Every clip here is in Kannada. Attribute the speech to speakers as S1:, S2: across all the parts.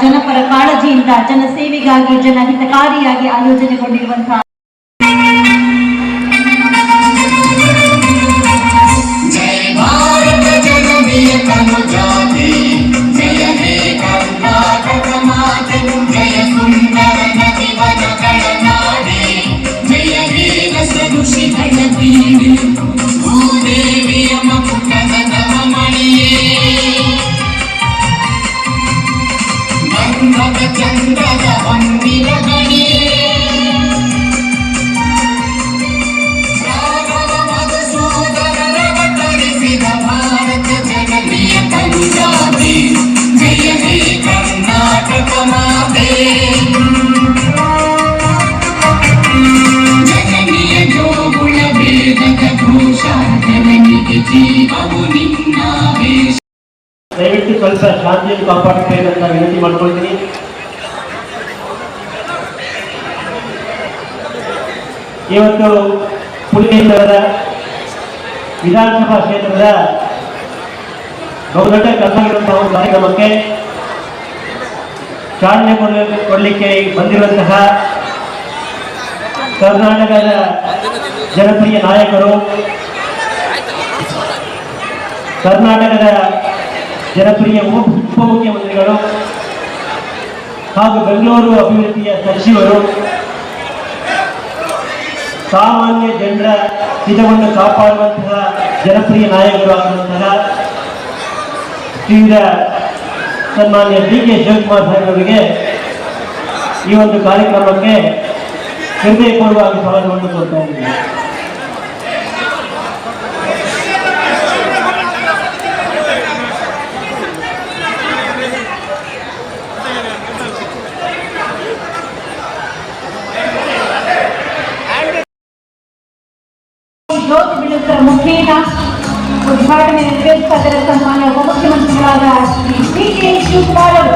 S1: ಜನಪರ ಕಾಳಜಿಯಿಂದ ಜನಸೇವೆಗಾಗಿ ಜನಹಿತಕಾರಿಯಾಗಿ ಆಯೋಜನೆಗೊಂಡಿರುವಂತಹ
S2: ದಯವಿಟ್ಟು ಸ್ವಲ್ಪ ಶಾಂತಿಯನ್ನು ಕಾಪಾಡಬೇಕಂತ ವಿನಂತಿ ಮಾಡ್ಕೊಳ್ತೀನಿ. ಇವತ್ತು ಪುಣ್ಯೇಶ್ವರದ ವಿಧಾನಸಭಾ ಕ್ಷೇತ್ರದ ಬಹುದೊಡ್ಡ ಕರ್ನಾಟಕ ಒಂದು ಕಾರ್ಯಕ್ರಮಕ್ಕೆ ಚಾಲನೆ ಕೊಡ- ಕೊಡಲಿಕ್ಕೆ ಬಂದಿರುವಂತಹ ಕರ್ನಾಟಕದ ಜನಪ್ರಿಯ ನಾಯಕರು ಕರ್ನಾಟಕದ ಜನಪ್ರಿಯ ಉಪ ಉಪಮುಖ್ಯಮಂತ್ರಿಗಳು ಹಾಗೂ ಬೆಂಗಳೂರು ಅಭಿವೃದ್ಧಿಯ ಸಚಿವರು ಸಾಮಾನ್ಯ ಜನರ ಹಿತವನ್ನು ಕಾಪಾಡುವಂತಹ ಜನಪ್ರಿಯ ನಾಯಕರು ಆಗಿರುವಂತಹ ಶ್ರೀಯುತ ಸನ್ಮಾನ್ಯ ಡಿ ಕೆ ಶಿವಕುಮಾರ್ ಸಾಹೇಬರಿಗೆ ಈ ಒಂದು ಕಾರ್ಯಕ್ರಮಕ್ಕೆ ಹೃದಯಪೂರ್ವವಾಗಿ ಸ್ವಾಗತವನ್ನು ಕೊಡ್ತಾ ಇದ್ದೀನಿ
S1: ಉದ್ಘಾಟನೆ ನೆರವೇರಿಸ್ತಾ ಇದ್ದಾರೆ ಸನ್ಮಾನ್ಯ ಉಪಮುಖ್ಯಮಂತ್ರಿಗಳಾದ ಶ್ರೀ ಡಿ ಕೆ ಶಿವಕುಮಾರ್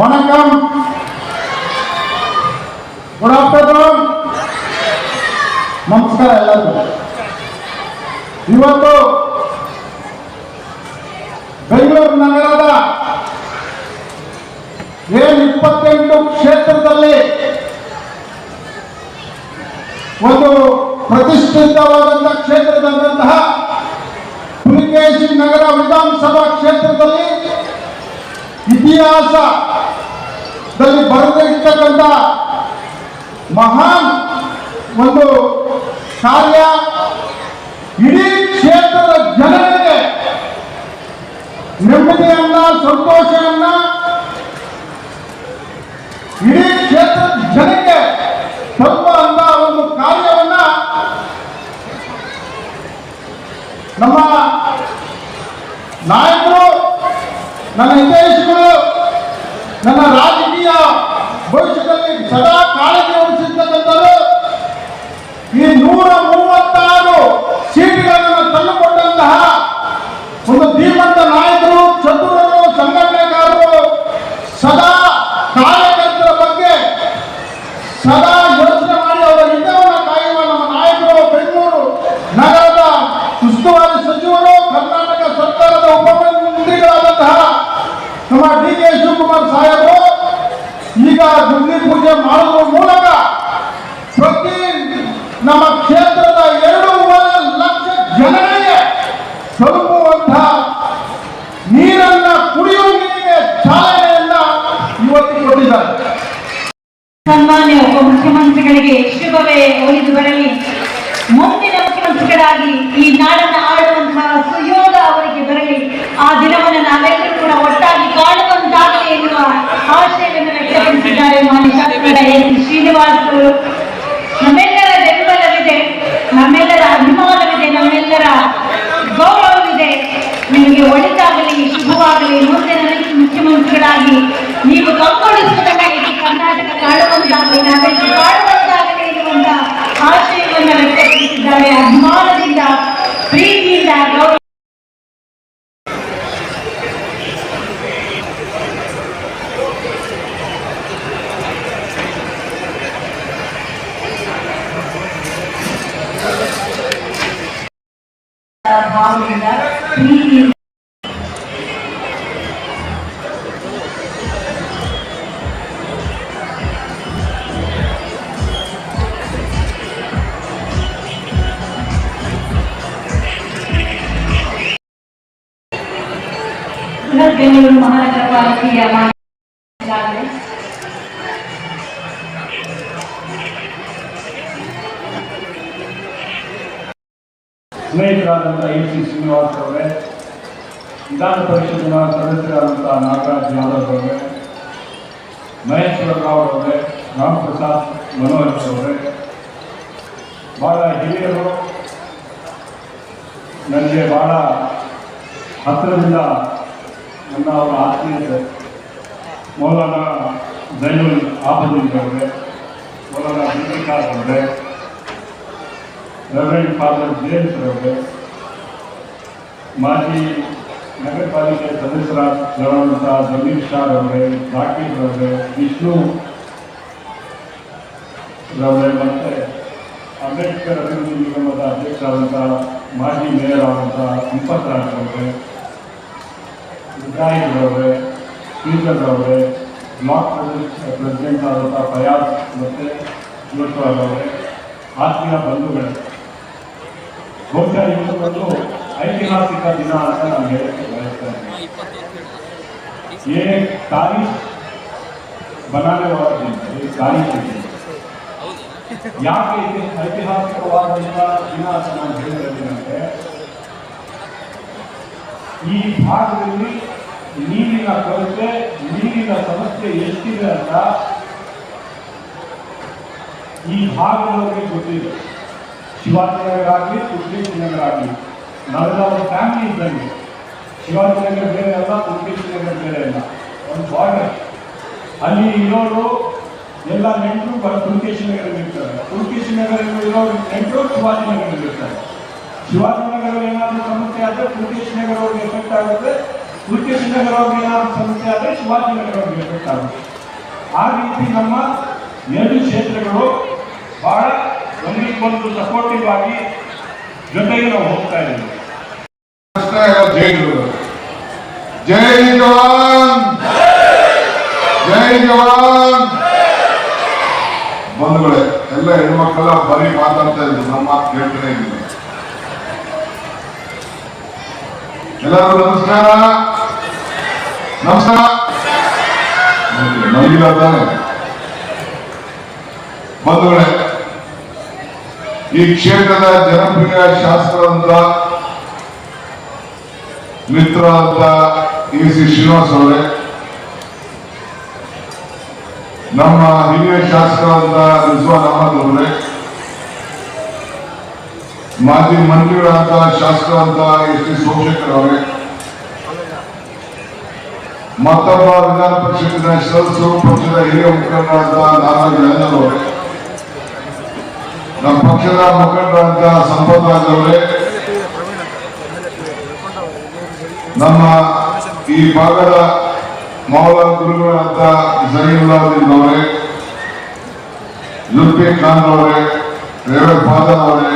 S3: ವಣಕಂ குட் ஆஃப்டர்நூன். ಇವತ್ತು ಬೆಂಗಳೂರು ನಗರದ ಏನ್ ಇಪ್ಪತ್ತೆಂಟು ಕ್ಷೇತ್ರದಲ್ಲಿ ಒಂದು ಪ್ರತಿಷ್ಠಿತವಾದಂತಹ ಕ್ಷೇತ್ರದಂತಹ ಪುಲಿಕೇಶಿ ನಗರ ವಿಧಾನಸಭಾ ಕ್ಷೇತ್ರದಲ್ಲಿ ಇತಿಹಾಸದಲ್ಲಿ ಬರೆದಿರ್ತಕ್ಕಂಥ ಮಹಾನ್ ಒಂದು ಕಾರ್ಯ ಇಡೀ ಕ್ಷೇತ್ರದ ಜನರಿಗೆ ನೆಮ್ಮದಿಯನ್ನ ಸಂತೋಷವನ್ನ ಇಡೀ ಕ್ಷೇತ್ರದ ಜನಕ್ಕೆ ತಲುಪುವಂತ ಒಂದು ಕಾರ್ಯವನ್ನ ನಮ್ಮ ನಾಯಕರು, ನನ್ನ ಹಿತೈಷಿಗಳು ನನ್ನ ರಾಜಕೀಯ ಭವಿಷ್ಯದಲ್ಲಿ ಸದಾ ಕಾಳಜಿ ವಹಿಸಿರ್ತಕ್ಕಂಥದ್ದು ಈ ನೂರ ಮೂವತ್ತಾರು ಸೀಟುಗಳನ್ನು ತಂದುಕೊಂಡಂತಹ ಒಂದು ಧೀಮಂತ ನಾಯಕರು ಚತುರರು ಸಂಘಟನೆಗಾರರು ಸದಾ ಕಾರ್ಯಕರ್ತರ ಬಗ್ಗೆ ಸದಾ ಯೋಚನೆ ಮಾಡಿ ಅವರ ಹಿತವನ್ನು ಕಾಯುವ ನಮ್ಮ ನಾಯಕರು ಬೆಂಗಳೂರು ನಗರದ ಉಸ್ತುವಾರಿ ಸಚಿವರು ಕರ್ನಾಟಕ ಸರ್ಕಾರದ ಉಪಮಂತ್ರಿಗಳಾದಂತಹ ನಮ್ಮ ಡಿ ಕೆ ಶಿವಕುಮಾರ್ ಸಾಹೇಬರು ಈಗ ಗುಂಡಿ ಪೂಜೆ ಮಾಡುವ ಮೂಲಕ ಪ್ರತಿ ನಮ್ಮ ಕ್ಷೇತ್ರದ
S1: ಎನ್ ಶ್ರೀನಿವಾಸರು. ನಮ್ಮೆಲ್ಲರ ಬೆಂಬಲವಿದೆ ನಮ್ಮೆಲ್ಲರ ಅಭಿಮಾನವಿದೆ, ನಮ್ಮೆಲ್ಲರ ಗೌರವವಿದೆ. ನಿಮಗೆ ಒಳಿತಾಗಲಿ, ಶುಭವಾಗಲಿ, ಮುಂದಿನ ಮುಖ್ಯಮಂತ್ರಿಗಳಾಗಿ ನೀವು ಕಂಗೊಳಿಸುವುದಕ್ಕಾಗಿ ಕರ್ನಾಟಕ ಕಾಡುವಂತಾಗಲಿ ನಾವೆಲ್ಲರೂ ಕಾಡುವಂತಾಗಲಿ ಎನ್ನುವಂತಹ ಆಶಯವನ್ನು ವ್ಯಕ್ತಪಡಿಸಿದ್ದಾರೆ.
S4: ಅಭಿಮಾನ ಬೆಂಗಳೂರು ಮಹಾನಗರ ಪಾಲಿಕೆಯ ಮಾನ್ಯ
S5: ಸ್ನೇಹಿತರಾದಂಥ ಎ ಸಿ ಶ್ರೀನಿವಾಸ್ ಅವರೇ ವಿಧಾನ ಪರಿಷತ್ತಿನ ಸದಸ್ಯರಾದಂಥ ನಾಗರಾಜ್ ಯಾದವ್ ಅವರೇ, ಮಹೇಶ್ವರ ರಾವ್ ಅವರೇ ರಾಮ್ ಪ್ರಸಾದ್ ಮನೋಹರ್ ಅವರೇ, ಬಹಳ ಹಿರಿಯರು, ನನಗೆ ಬಹಳ ಹತ್ತಿರದಿಂದ ನನ್ನ ಅವರ ಆತ್ಮೀಯತೆ, ಮೌಲಾನ ಜೈನುಲ್ ಆಬದೀನ್ ಅವರೇ, ಮೌಲಾನ ಅವರೇ ರೆವರೆಂಡ್ ಫಾದರ್ ಜೇಮ್ಸ್ ಅವರೇ ಮಾಜಿ ನಗರ ಪಾಲಿಕೆ ಸದಸ್ಯರಾದಂಥ ಜಮೀರ್ ಶಾ ಅವರೇ ಜಾಕೀರ್ ಅವರೇ ವಿಷ್ಣು ರವರೇ ಮತ್ತು ಅಂಬೇಡ್ಕರ್ ಅಭಿವೃದ್ಧಿ ನಿಗಮದ ಅಧ್ಯಕ್ಷರಾದಂಥ ಮಾಜಿ ಮೇಯರ್ ಆದಂಥ ಸಂಪತ್ ರಾಜ್ ಅವರೇ ಇಬ್ರಾಹಿಂ ಅವರೇ ಸ್ಪೀಕರ್ ಅವರೇ ಬ್ಲಾಕ್ ಪ್ರೆಸಿಡೆಂಟ್ ಆದಂಥ ಫಯಾಜ್ ಮತ್ತು ಜೋಶ್ವಾರ್ ಅವರೇ ಆತ್ಮೀಯ ಬಂಧುಗಳೇ ಬಹುಶಃ ಇದು ಒಂದು ಐತಿಹಾಸಿಕ ದಿನ ಅಂತ ನಾನು ಹೇಳಕ್ಕೆ ಬಯಸ್ತೇನೆ ಏ ತಾರೀಖ್ ಬನಾನೆವಾದ ದಿನ ತಾರೀಖ್ ಯಾಕೆ ಇದು ಐತಿಹಾಸಿಕವಾದ ದಿನ ಅಂತ ನಾನು ಹೇಳಿದ್ದೇನೆಂದರೆ ಈ ಭಾಗದಲ್ಲಿ ನೀರಿನ ಕೊರತೆ, ನೀರಿನ ಸಮಸ್ಯೆ ಎಷ್ಟಿದೆ ಅಂತ ಈ ಭಾಗದವರಿಗೆ ಗೊತ್ತಿದೆ. ಕುಟ್ಟಿ ನಗರ ಆಗಲಿ ನಾವೆಲ್ಲ ಒಂದು ಫ್ಯಾಮಿಲಿ ಇದ್ದಂಗೆ. ಶಿವಾಜಿನಗರ ಬೇರೆ ಅಲ್ಲ ನಗರ ಬೇರೆ ಅಲ್ಲ. ಒಂದು ಬಾರ್ಡರ್ ಅಲ್ಲಿ ಇರೋರು ಎಲ್ಲ ನೆಂಟರು ಕುಲಕೇಶಿ ನಗರಲ್ಲಿ ಇರ್ತಾರೆ ಕುಲಕೇಶಿ ನಗರದಲ್ಲಿ ಇರೋ ನೆಂಟರು ಇರ್ತಾರೆ ಶಿವಾಜಿನಗರಲ್ಲಿ ಏನಾದರೂ ಸಮಸ್ಯೆ ಆದರೆ ಕುಲಕೇಶಿ ನಗರ ಅವ್ರಿಗೆ ಎಫೆಕ್ಟ್ ಆಗುತ್ತೆ. ಕುಲಕೇಶಿ ನಗರ ಅವ್ರಿಗೆ ಏನಾದರೂ ಸಮಸ್ಯೆ ಆದರೆ ಶಿವಾಜಿನಗರ ಅವ್ರಿಗೆ ಎಫೆಕ್ಟ್ ಆಗುತ್ತೆ. ಆ ರೀತಿ ನಮ್ಮ ಎರಡು ಕ್ಷೇತ್ರಗಳು ಬಹಳ ಒಂದಕ್ಕೊಂದು ಸಪೋರ್ಟಿವ್ ಆಗಿ ಜೊತೆಗೆ ನಾವು ಹೋಗ್ತಾ ಇದ್ದೀವಿ.
S6: ಜೈ ಜೈ ಜೈ ಜವಾನ್! ಜೈ ಜವಾನ್! ಬಂಧುಗಳೇ, ಎಲ್ಲ ಹೆಣ್ಮಕ್ಳೆಲ್ಲ ಬರೀ ಮಾತಾಡ್ತಾ ಇದ್ರು, ನಮ್ಮ ಮಾತು ಕೇಳ್ತಾನೆ ಇದ್ದೀನಿ ಎಲ್ಲರಿಗೂ ನಮಸ್ಕಾರ? ನಮಸ್ಕಾರ. ನಮಗಿಲ್ಲ ತಾನೆ ಬಂಧುಗಳೇ ಈ ಕ್ಷೇತ್ರದ ಜನಪ್ರಿಯ ಶಾಸಕರಂತ ಮಿತ್ರ ಅಂತ ಈ ಸಿ ಶ್ರೀನಿವಾಸ ಅವರೇ. ನಮ್ಮ ಹಿರಿಯ ಶಾಸಕರಾದ ರಿಜ್ವಾನ್ ಅಹಮದ್ ಅವರೇ. ಮಾಜಿ ಮಂತ್ರಿಗಳಾದ ಅಂತ ಎಸ್ ಟಿ ಸೋಮಶೇಖರ್ ಅವರೇ. ಮತ್ತೊಬ್ಬ ವಿಧಾನ ಪರಿಷತ್ತಿನ ಸದಸ್ಯರು ಪಕ್ಷದ ಹಿರಿಯ ಮುಖಂಡರಾದ ನಾರಾಯಣ ಅವರೇ. ನಮ್ಮ ಪಕ್ಷದ ಮುಖಂಡರಾದ ಸಂಪತ್ ರಾಜ್ ಅವರೇ, ನಮ್ಮ ಈ ಭಾಗದ ಮೌಲ ಗುರುಗಳಾದ ಜೈನುಲ್ಲಾವುದ್ದೀನ್ ಅವರೇ ಜುಲ್ಫಿ ಖಾನ್ ಅವರೇ ರೇವಣ್ ಫಾದರ್ ಅವರೇ,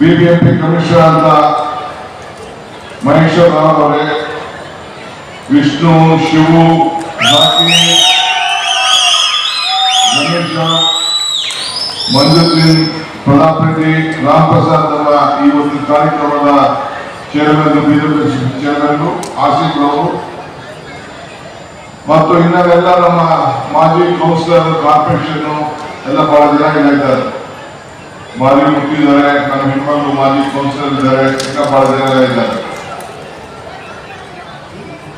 S6: ಬಿಬಿಎಂಪಿ ಕಮಿಷನರ್ ಅಂತ ಮಹೇಶ್ವರ ರಾವ್ ಅವರೇ, ವಿಷ್ಣು, ಶಿವು ಜಾಕಿ ಪ್ರತಾಪ್ ರೆಡ್ಡಿ ರಾಮ್ ಪ್ರಸಾದ್ ಅವರ ಈ ಒಂದು ಕಾರ್ಯಕ್ರಮದ ಚೇರ್ಮನ್ ಬಿಜೆಪಿ ಚೇರ್ಮನ್ ಆಸಿಫ್ ಅವರು ಮತ್ತು ಇನ್ನವೆಲ್ಲ ನಮ್ಮ ಮಾಜಿ ಕೌನ್ಸಿಲರ್ ಕಾರ್ಪೊರೇಷನ್ ಎಲ್ಲ ಬಹಳ ಜನ ಇದ್ದಾರೆ. ಮಾಜಿ ಮುಟ್ಟಿದ್ದಾರೆ ನಮ್ಮ ಹೆಣ್ಮಕ್ಳು ಮಾಜಿ ಕೌನ್ಸಿಲರ್ ಇದ್ದಾರೆ, ಇನ್ನ ಬಹಳ ಜನ ಇದ್ದಾರೆ.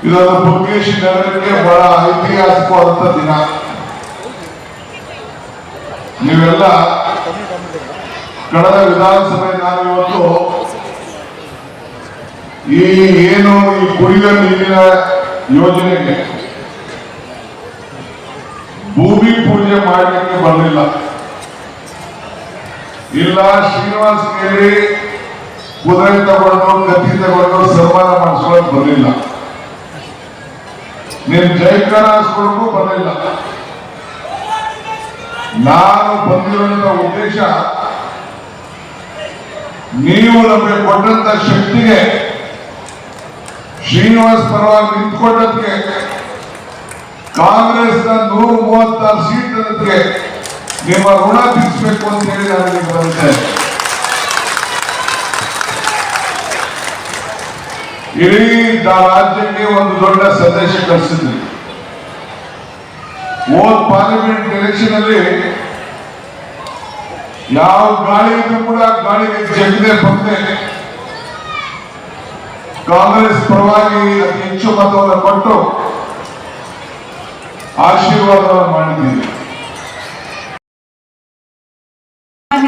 S6: ಇದೊಂದು ಪುಲ್ಕೇಶಿ ನಗರಕ್ಕೆ ಬಹಳ ಐತಿಹಾಸಿಕವಾದಂತ ದಿನ. ನೀವೆಲ್ಲ ಕಳೆದ ವಿಧಾನಸಭೆ ನಾನು ಇವತ್ತು ಈ ಏನು ಈ ಕುಡಿಯುವ ನೀರಿನ ಯೋಜನೆಗೆ ಭೂಮಿ ಪೂಜೆ ಮಾಡಲಿಕ್ಕೆ ಬರಲಿಲ್ಲ. ಇಲ್ಲ ಶ್ರೀನಿವಾಸ್ ಕೇಳಿ ಕುದುರೆ ತಗೊಂಡು ಕತ್ತಿ ತಗೊಂಡು ಸನ್ಮಾನ ಮಾಡಿಸ್ಕೊಳಕ್ ಬರಲಿಲ್ಲ. ನೀನ್ ಜೈಕಾರ ಹಾಸ್ಕೊಳಕ್ಕೂ ಬರಲಿಲ್ಲ. ನಾನು ಬಂದಿರುವಂತ ಉದ್ದೇಶ, ನೀವು ನಮಗೆ ಕೊಟ್ಟಂತ ಶಕ್ತಿಗೆ, ಶ್ರೀನಿವಾಸ್ ಪರವಾಗಿ ನಿಂತ್ಕೊಂಡದಕ್ಕೆ ಕಾಂಗ್ರೆಸ್ನ ನೂರ ಮೂವತ್ತಾರು ಸೀಟ್ ಅನ್ನೋದಕ್ಕೆ ನಿಮ್ಮ ಋಣ ತಿರ್ಸ್ಬೇಕು ಅಂತ ಹೇಳಿ ನಾನು ನಿಮ್ಗೆ ಬಂದಿದ್ದೆ ಇಡೀ ರಾಜ್ಯಕ್ಕೆ ಒಂದು ದೊಡ್ಡ ಸಂದೇಶ ಕಳಿಸಿದ್ರಿ ಹೋದ್ ಪಾರ್ಲಿಮೆಂಟ್ ಎಲೆಕ್ಷನ್ ಅಲ್ಲಿ ಯಾವ ಗಾಳಿ ಇದ್ರೂ ಕೂಡ ಗಾಳಿಗೆ ಜಗದೆ ಬಂದೆ ಕಾಂಗ್ರೆಸ್ ಪರವಾಗಿ ಅತಿ ಹೆಚ್ಚು ಮತವನ್ನು ಕೊಟ್ಟು ಆಶೀರ್ವಾದವನ್ನು
S4: ಮಾಡಿದ್ದೀನಿ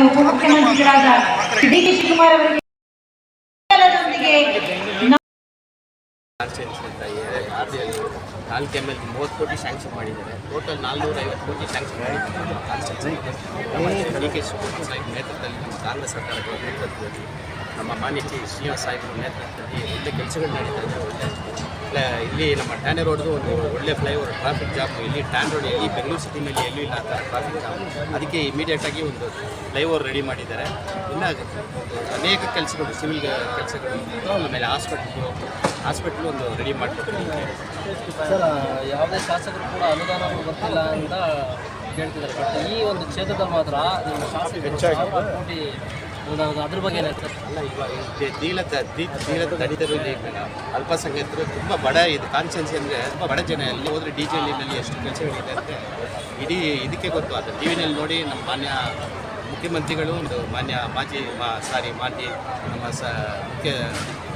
S4: ಉಪಮುಖ್ಯಮಂತ್ರಿಗಳಾದ ಡಿ ಕೆ ಶಿವಕುಮಾರ್ ಅವರಿಗೆ
S7: ನಾಲ್ಕು ಎಂ ಎಲ್ ಮೂವತ್ತು ಕೋಟಿ ಸ್ಯಾಂಕ್ಷನ್ ಮಾಡಿದ್ದಾರೆ. ಟೋಟಲ್ ನಾಲ್ನೂರ ಐವತ್ತು ಕೋಟಿ ಸ್ಯಾಂಕ್ಷನ್ ಮಾಡಿದ್ದಾರೆ. ಡಿ ಕೆ ಶಿವಕುಮಾರ್ ಸಾಹೇಬ್ ನೇತೃತ್ವದಲ್ಲಿ ನಮ್ಮ ಕಾಂಗ್ರೆಸ್ ಸರ್ಕಾರದ ನೇತೃತ್ವದಲ್ಲಿ ನಮ್ಮ ಮಾನ್ಯ ಶ್ರೀನಿವಾಸ ಸಾಹೇಬ್ರ ನೇತೃತ್ವದಲ್ಲಿ ಒಳ್ಳೆ ಕೆಲಸಗಳು ನಡೀತಾ ಇದೆ. ಒಳ್ಳೆ ಇಲ್ಲ, ನಮ್ಮ ಟ್ಯಾನೆ ರೋಡ್ದು ಒಂದು ಒಳ್ಳೆ ಫ್ಲೈಓವರ್ ಟ್ರಾಫಿಕ್ ಜಾಮ್ ಇಲ್ಲಿ ಟ್ಯಾನ್ ರೋಡ್ ಎಲ್ಲಿ ಬೆಂಗಳೂರು ಸಿಟಿನಲ್ಲಿ ಎಲ್ಲೂ ಇಲ್ಲ ಅಂತ ಟ್ರಾಫಿಕ್ ಜಾಮ್ ಅದಕ್ಕೆ ಇಮಿಡಿಯೇಟಾಗಿ ಒಂದು ಫ್ಲೈಓವರ್ ರೆಡಿ ಮಾಡಿದ್ದಾರೆ. ಇನ್ನು ಅನೇಕ ಕೆಲಸಗಳು ಸಿವಿಲ್ ಕೆಲಸಗಳು. ಆಮೇಲೆ ಹಾಸ್ಪಿಟ್ಲು ಹಾಸ್ಪಿಟ್ಲು ಒಂದು ರೆಡಿ ಮಾಡಿಕೊಟ್ಟಿದ್ದೀವಿ
S8: ಸರ್ ಯಾವುದೇ ಶಾಸಕರು ಕೂಡ ಅನುದಾನ ಬರ್ತಿಲ್ಲ ಅಂತ ಕೇಳ್ತಿದ್ದಾರೆ. ಬಟ್ ಈ ಒಂದು ಕ್ಷೇತ್ರದಲ್ಲಿ ಮಾತ್ರ ನಿಮ್ಮ ಶಾಸಕರು ಹೆಚ್ಚಾಗಿ ಕೋಟಿ ಅದ್ರ ಬಗ್ಗೆ ಏನಾಗ್ತದೆ
S7: ಅಲ್ಲ ಇವಾಗ ದಿ- ದೀಲದ ದಿ- ದೀಲದ ದಲಿತರು ಇಲ್ಲಿ ಅಲ್ಪಸಂಖ್ಯಾತರು ತುಂಬ ಬಡ ಇದು. ಕಾನ್ಸ್ಟೆನ್ಸಿ ಅಂದರೆ ತುಂಬ ಬಡ ಜನ. ಎಲ್ಲಿ ಹೋದರೆ ಡಿ ಜೆ ನಲ್ಲಿ ಎಷ್ಟು ಕೆಲಸಗಳಿದೆ ಅಂದರೆ ಇಡೀ ಇದಕ್ಕೆ ಗೊತ್ತು. ಅದು ಟಿ ವಿನಲ್ಲಿ ನೋಡಿ ನಮ್ಮ ಮಾನ್ಯ ಮುಖ್ಯಮಂತ್ರಿಗಳು ಒಂದು ಮಾನ್ಯ ಮಾಜಿ ಮಾ ಸಾರಿ ಮಾಜಿ ನಮ್ಮ ಸ ಮುಖ್ಯ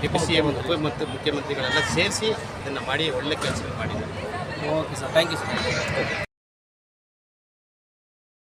S7: ಡಿ ಸಿ ಎಂ ಮತ್ತು ಮುಖ್ಯಮಂತ್ರಿಗಳೆಲ್ಲ ಸೇರಿಸಿ ಇದನ್ನು ಮಾಡಿ ಒಳ್ಳೆ ಕೆಲಸ ಮಾಡಿದ್ದಾರೆ.
S8: Okay sir thank you sir.